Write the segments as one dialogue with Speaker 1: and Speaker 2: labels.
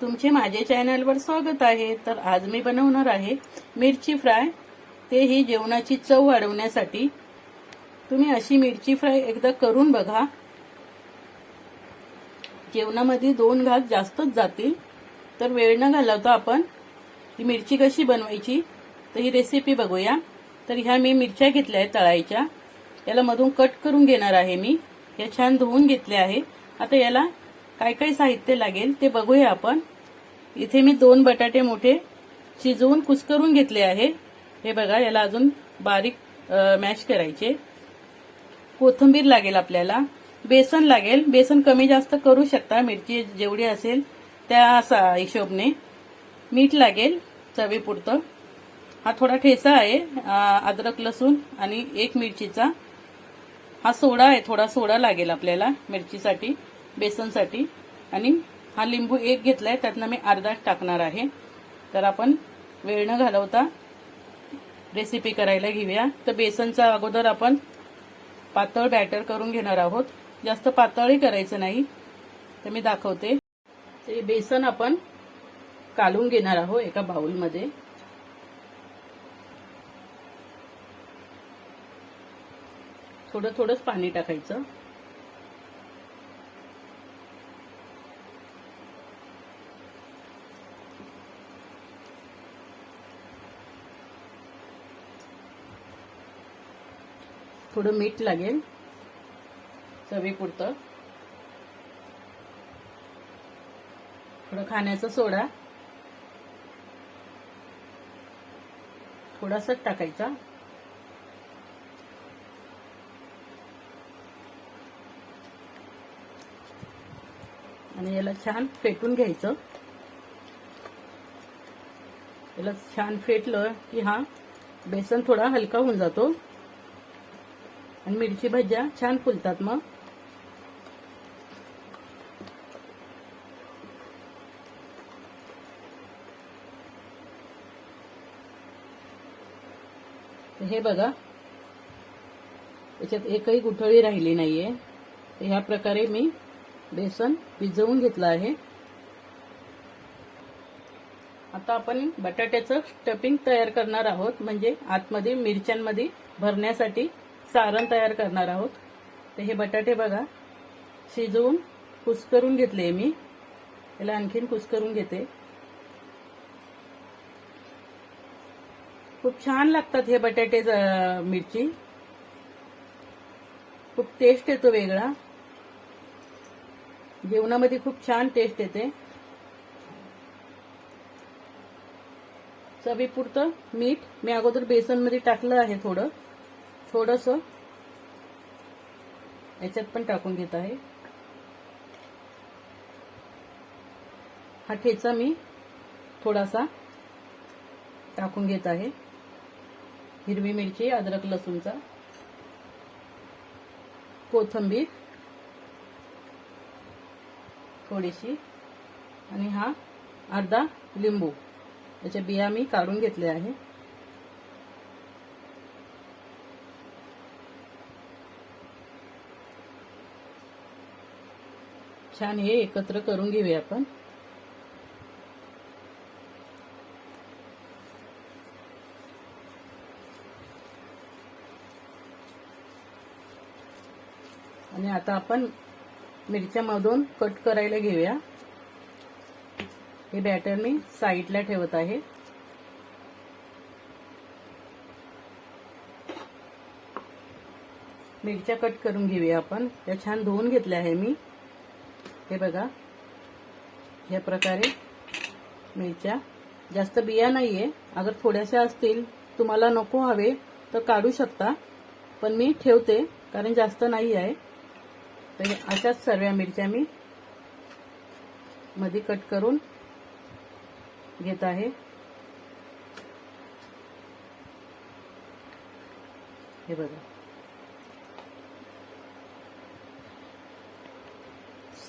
Speaker 1: तुमचे माझे चॅनलवर स्वागत आहे. तर आज मी बनवणार आहे मिरची फ्राय. ते ही जेवणाची चव वाढवण्यासाठी. तुम्ही अशी मिरची फ्राय एकदा करून बघा. जेवणामध्ये दोन घास जास्तच जातील. तर वेळ न घालवता आपण ही मिरची कशी बनवायची तर ही रेसिपी बघूया. तर ह्या मी मिरच्या घेतल्या आहेत तळायच्या याला मधून कट करून घेणार आहे मी. या छान धुवून घेतल्या आहे आता याला काय काय साहित्य लागेल ते बघूया आपण. इथे मी दोन बटाटे मोठे शिजवून कुसकरून घेतले आहे. हे बघा याला अजून बारीक मॅश करायचे. कोथिंबीर लागेल आपल्याला. बेसन लागेल. बेसन कमी जास्त करू शकता. मिरची जेवढी असेल त्या असा हिशोबने. मीठ लागेल चवीपुरतं. हा थोडा ठेचा आहे अद्रक लसूण आणि एक मिरचीचा. हा सोडा आहे थोडा सोडा लागेल आपल्याला मिरचीसाठी. बेसनसाठी. आणि हा लिंबू एक घेतला आहे त्यातनं मी अर्धा टाकणार आहे. तर आपण वेळ न घालवता रेसिपी करायला घेऊया. तर बेसनचा अगोदर आपण पातळ बॅटर करून घेणार आहोत. जास्त पातळही करायचं नाही. तर मी दाखवते. ते बेसन आपण कालून घेणार आहोत एका बाउलमध्ये. थोडं थोडंच पाणी टाकायचं. थोडं मीठ लागेल. चवीपुरतं. थोडं खाण्याचा सोडा. थोडासाच टाकायचा. आणि याला छान फेटून घ्यायचं. याला छान फेटलं की हा बेसन थोडा हलका होऊन जातो. आणि मिरची भज्या छान फुलतात मग. हे बघा. याच्यात एकही गुठळी राहिली नाहीये. ह्या प्रकारे मी बेसन भिजवून घेतलं आहे. आता आपण बटाट्याचं स्टफिंग तयार करणार आहोत. म्हणजे आतमध्ये मिरच्यांमध्ये भरण्यासाठी सारण तयार करणार आहोत. तर हे बटाटे बघा. शिजवून कुस्करून घेतले मी. याला आणखीन कुस्करून घेते. खूप छान लागतात हे बटाटे मिरची. खूप टेस्ट येतो वेगळा. जेवणामध्ये खूप छान टेस्ट येते. चवीपुरतं मीठ. मी अगोदर बेसनमध्ये टाकलं आहे थोडं. थोडस. याच्यात पण टाकून घेत आहे. हा ठेचा मी थोडासा टाकून घेत आहे. हिरवी मिरची अद्रक लसूणचा. कोथंबीर. थोडीशी. आणि हा अर्धा लिंबू. त्याच्या बिया मी काढून घेतल्या आहे. छान हे एकत्र करून घेऊया आपण. आणि आता आपण मिरच्यामधून कट करायला घेऊया. हे बॅटर मी साईडला ठेवत आहे. मिरच्या कट करून घेऊया आपण. त्या छान धुवून घेतल्या आहे मी. हे बघा. या प्रकारे मिरच्या. जास्त बिया नाहीये. अगर थोड्याशा असतील तुम्हाला नको हवे तर काढू शकता. पण मी ठेवते कारण जास्त नाही आहे. तर अशाच सर्व मिरच्या मी मध्ये कट करून घेत आहे. हे बघा.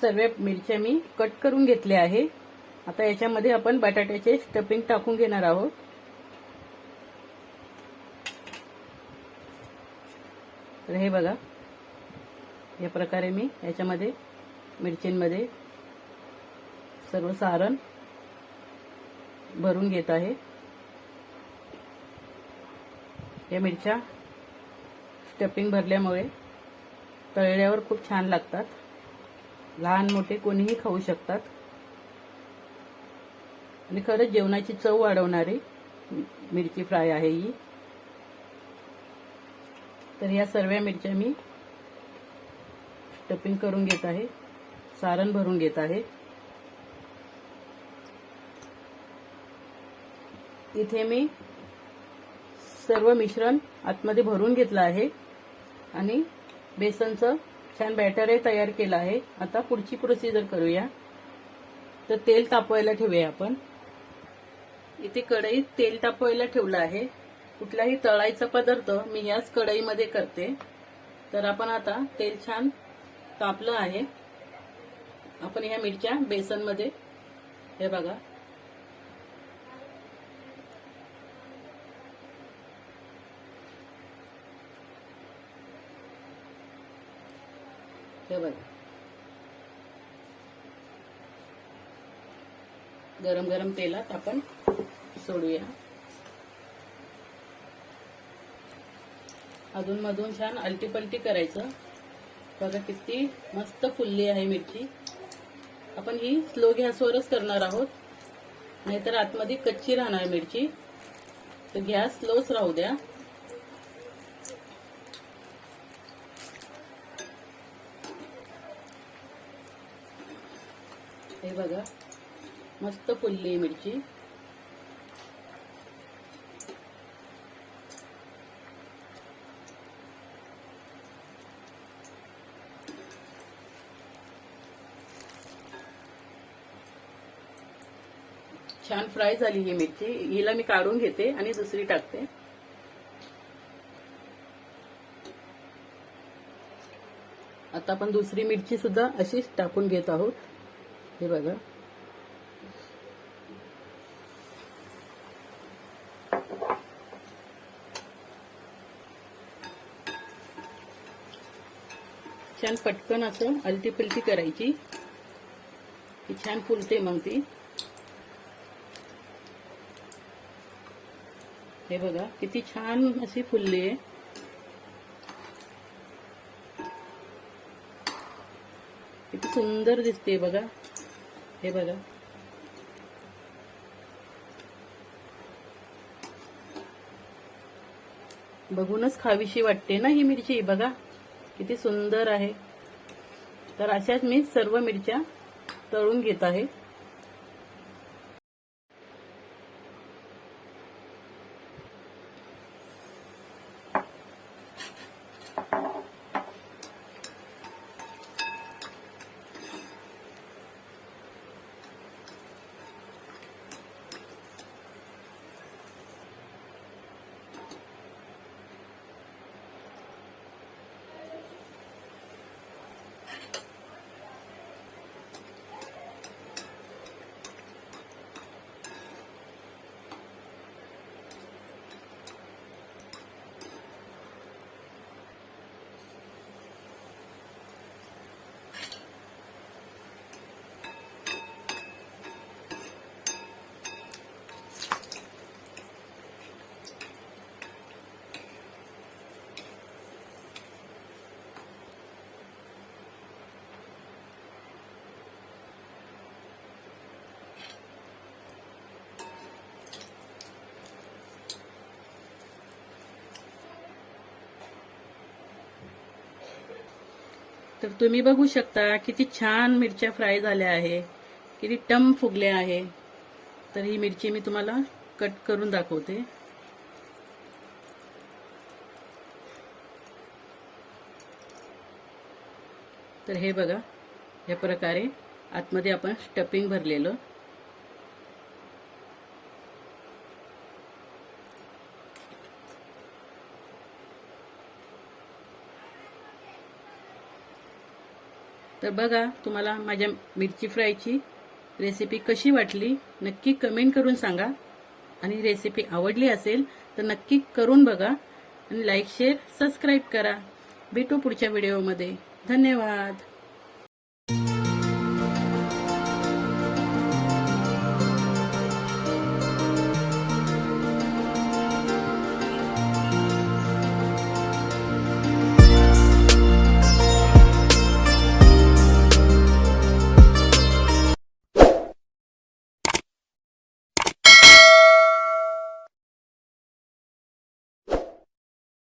Speaker 1: सर्व मिरच्या मी कट करून घेतल्या आहे. आता याच्यामध्ये आपण बटाट्याचे स्टफिंग टाकून घेणार आहोत. तर हे बघा. या प्रकारे मी याच्यामध्ये मिरचींमध्ये सर्व सारण भरून घेत आहे. या मिरच्या स्टफिंग भरल्यामुळे तळल्यावर खूप छान लागतात. लहान मोठे कोणीही खाऊ शकतात. आणि खरंच जेवणाची चव वाढवणारी मिरची फ्राय आहे ही. तर या सर्व मिरच्या मी टपिंग करून घेत आहे. सारण भरून घेत आहे. इथे मी सर्व मिश्रण आतमध्ये भरून घेतलं आहे. आणि बेसनचं छान बॅटरही तयार केला आहे. आता पुढची प्रोसिजर करूया. तर तेल तापवायला ठेवूया आपण. इथे कढईत तेल तापवायला ठेवलं आहे. कुठलाही तळायचा पदार्थ मी याच कढईमध्ये करते. तर आपण आता तेल छान तापलं आहे. आपण ह्या मिरच्या बेसनमध्ये. हे बघा. हे बघा. गरम गरम तेलात आपण सोडूया. अधून मधून छान अलटी पलटी करायचं. बघा किती मस्त फुलली आहे मिरची. आपण ही स्लो गॅसवरच करणार आहोत. नाहीतर आतमध्ये कच्ची राहणार मिरची. तर गॅस स्लोच राहू द्या. बघा. मस्त फुलली मिरची. छान फ्राय झाली ही मिरची. हिला मी काढून घेते आणि दुसरी टाकते. आता आपण दुसरी मिरची सुद्धा अशीच टाकून घेत आहोत. हे बघा. छान पटकन असं अलटी पलटी करायची. की छान फुलते मग ती. हे बघा किती छान अशी फुलली आहे. किती सुंदर दिसते बघा. हे बघा. बघूनच खावीशी वाटते ना ही मिरची बघा. किती सुंदर आहे. तर अशाच मी सर्व मिरच्या तळून घेत आहे. तर तुम्ही बघू शकता किती छान मिरच्या फ्राय झाल्या आहे. किती टम फुगल्या आहे. तर ही मिरची मी तुम्हाला कट करून दाखवते. तर हे बघा या प्रकारे आतमध्ये आपण स्टफिंग भरलेलं तर बघा तुम्हाला माझ्या मिरची फ्रायची रेसिपी कशी वाटली नक्की कमेंट करून सांगा. आणि रेसिपी आवडली असेल तर नक्की करून बघा. आणि लाईक शेअर सबस्क्राईब करा. भेटू पुढच्या व्हिडिओमध्ये धन्यवाद.